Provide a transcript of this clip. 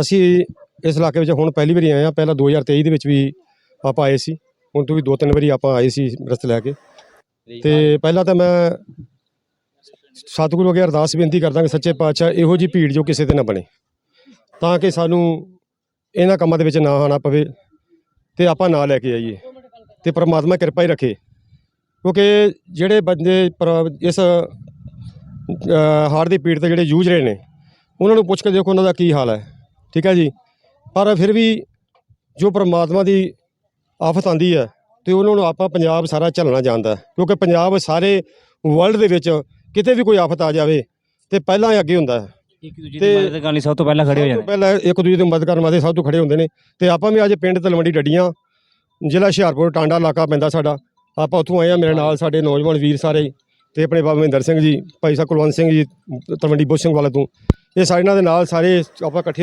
ਅਸੀਂ ਇਸ ਇਲਾਕੇ ਵਿੱਚ ਹੁਣ ਪਹਿਲੀ ਵਾਰੀ ਆਏ ਆ ਪਹਿਲਾਂ 2023 ਦੇ ਵਿੱਚ ਵੀ ਆਪਾਂ ਆਏ ਸੀ। ਹੁਣ ਤੋਂ ਵੀ ਦੋ ਤਿੰਨ ਵਾਰੀ ਆਪਾਂ ਆਏ ਸੀ ਰਸਤੇ ਲੈ ਕੇ। ਤੇ ਪਹਿਲਾਂ ਤਾਂ ਮੈਂ ਸਤਿਗੁਰੂ ਅੱਗੇ ਅਰਦਾਸ ਬੇਨਤੀ ਕਰਦਾ ਕਿ ਸੱਚੇ ਪਾਤਸ਼ਾਹ ਇਹੋ ਜੀ ਭੀੜ ਜੋ ਕਿਸੇ ਤੇ ਨਾ ਬਣੇ। ਤਾਂ ਕਿ ਸਾਨੂੰ ਇਹਨਾਂ ਕੰਮਾਂ ਦੇ ਵਿੱਚ ਨਾ ਆਣਾ ਪਵੇ ਤੇ ਆਪਾਂ ਨਾ ਲੈ ਕੇ ਆਈਏ। ਤੇ ਪ੍ਰਮਾਤਮਾ ਕਿਰਪਾ ਹੀ ਰੱਖੇ। ਕਿਉਂਕਿ ਜਿਹੜੇ ਬੰਦੇ ਇਸ ਹਾਰਟ ਦੀ ਪੀੜ ਤੇ ਜਿਹੜੇ ਜੂਝ ਰਹੇ ਨੇ ਉਹਨਾਂ ਨੂੰ ਪੁੱਛ ਕੇ ਦੇਖੋ ਉਹਨਾਂ ਦਾ ਕੀ ਹਾਲ ਹੈ। ਠੀਕ ਹੈ ਜੀ। ਪਰ ਫਿਰ ਵੀ ਜੋ ਪ੍ਰਮਾਤਮਾ ਦੀ ਆਫਤ ਆਂਦੀ ਹੈ ਤੇ ਉਹਨਾਂ ਨੂੰ ਆਪਾਂ ਪੰਜਾਬ ਸਾਰਾ ਝੱਲਣਾ ਜਾਣਦਾ ਹੈ। ਕਿਉਂਕਿ ਪੰਜਾਬ ਸਾਰੇ ਵਰਲਡ ਦੇ ਵਿੱਚ ਕਿਤੇ ਵੀ ਕੋਈ ਆਫਤ ਆ ਜਾਵੇ ਤੇ ਪਹਿਲਾਂ ਹੀ ਅੱਗੇ ਹੁੰਦਾ ਹੈ। ਇੱਕ ਦੂਜੇ ਦੀ ਤੇ- ਮਦਦ ਕਰਨ ਲਈ ਸਭ ਤੋਂ ਪਹਿਲਾਂ ਖੜੇ ਹੋ ਸਭ ਤੋਂ ਜਾਂਦੇ। ਪਹਿਲਾਂ ਇੱਕ ਦੂਜੇ ਦੀ ਮਦਦ ਕਰਨ ਵਾਸਤੇ ਸਭ ਤੋਂ ਖੜੇ ਹੁੰਦੇ ਨੇ। ਤੇ ਆਪਾਂ ਵੀ ਅੱਜ ਪਿੰਡ ਤਲਵੰਡੀ ਡੱਡੀਆਂ ਜ਼ਿਲ੍ਹਾ ਹੁਸ਼ਿਆਰਪੁਰ ਟਾਂਡਾ ਇਲਾਕਾ ਪੈਂਦਾ ਸਾਡਾ। ਆਪਾਂ ਉੱਥੋਂ ਆਏ ਆ ਮੇਰੇ ਨਾਲ ਸਾਡੇ ਨੌਜਵਾਨ ਵੀਰ ਸਾਰੇ। ਹੀ ਤੇ ਆਪਣੇ ਬਾਬਾ ਮਹਿੰਦਰ ਸਿੰਘ ਜੀ ਭਾਈ ਸਾਹਿਬ ਕੁਲਵੰਤ ਸਿੰਘ ਜੀ ਤਲਵੰਡੀ ਬੁੱਧ ਸਿੰਘ ਵਾਲੇ ਤੋਂ। ਇਹ ਸਾਡੇ ਨਾਲ ਦੇ ਨਾਲ ਸਾਰੇ ਆਪਾਂ ਇਕੱਠੇ